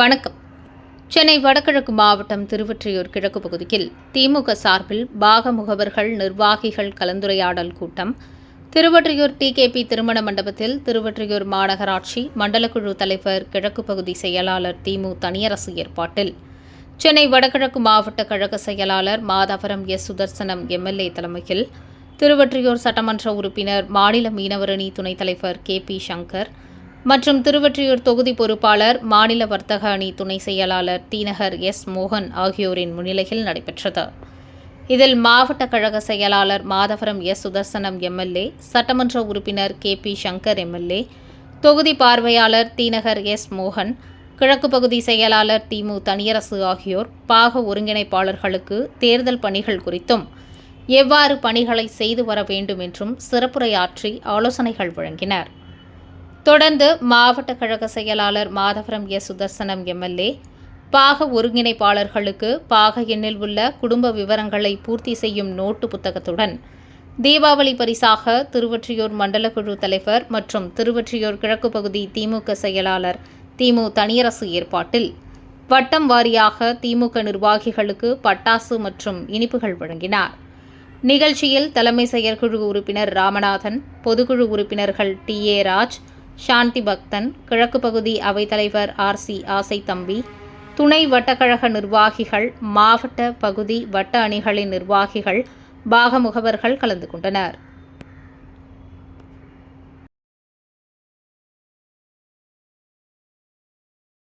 வணக்கம். சென்னை வடகிழக்கு மாவட்டம் திருவொற்றியூர் கிழக்கு பகுதியில் திமுக சார்பில் பாக முகவர்கள் நிர்வாகிகள் கலந்துரையாடல் கூட்டம். திருவொற்றியூர் டிகேபி திருமண மண்டபத்தில் திருவொற்றியூர் மாநகராட்சி மண்டலக்குழு தலைவர் கிழக்கு பகுதி செயலாளர் திமு தனியரசு ஏற்பாட்டில். சென்னை வடகிழக்கு மாவட்ட கழக செயலாளர் மாதவரம் எஸ் சுதர்சனம் எம்எல்ஏ தலைமையில் திருவொற்றியூர் சட்டமன்ற உறுப்பினர் மாநில மீனவரணி துணைத் தலைவர் கே பி சங்கர் மற்றும் திருவொற்றியூர் தொகுதி பொறுப்பாளர் மாநில வர்த்தக அணி துணை செயலாளர் தீநகர் எஸ் மோகன் ஆகியோரின் முன்னிலையில் நடைபெற்றது. இதில் மாவட்ட கழக செயலாளர் மாதவரம் எஸ் சுதர்சனம் எம்எல்ஏ சட்டமன்ற உறுப்பினர் கே பி சங்கர் எம்எல்ஏ தொகுதி பார்வையாளர் தீநகர் எஸ் மோகன் கிழக்கு பகுதி செயலாளர் திமு தனியரசு ஆகியோர் பாக ஒருங்கிணைப்பாளர்களுக்கு தேர்தல் பணிகள் குறித்தும் எவ்வாறு பணிகளை செய்து வர வேண்டும் என்றும் சிறப்புரையாற்றி ஆலோசனைகள் வழங்கினர். தொடர்ந்து மாவட்ட கழக செயலாளர் மாதவரம் எஸ் சுதர்சனம் எம்எல்ஏ பாக ஒருங்கிணைப்பாளர்களுக்கு பாக எண்ணில் உள்ள குடும்ப விவரங்களை பூர்த்தி செய்யும் நோட்டு புத்தகத்துடன் தீபாவளி பரிசாக திருவொற்றியூர் மண்டல குழு தலைவர் மற்றும் திருவொற்றியூர் கிழக்கு பகுதி திமுக செயலாளர் திமு தனியரசு ஏற்பாட்டில் வட்டம் வாரியாக திமுக நிர்வாகிகளுக்கு பட்டாசு மற்றும் இனிப்புகள் வழங்கினார். நிகழ்ச்சியில் தலைமை செயற்குழு உறுப்பினர் ராமநாதன் பொதுக்குழு உறுப்பினர்கள் டி ஏ ராஜ் சாந்தி பக்தன் கிழக்கு பகுதி அவைத்தலைவர் ஆர். சி. ஆசை தம்பி துணை வட்டக்கழக நிர்வாகிகள் மாவட்ட பகுதி வட்ட அணிகளின் நிர்வாகிகள் பாக முகவர்கள் கலந்து கொண்டனர்.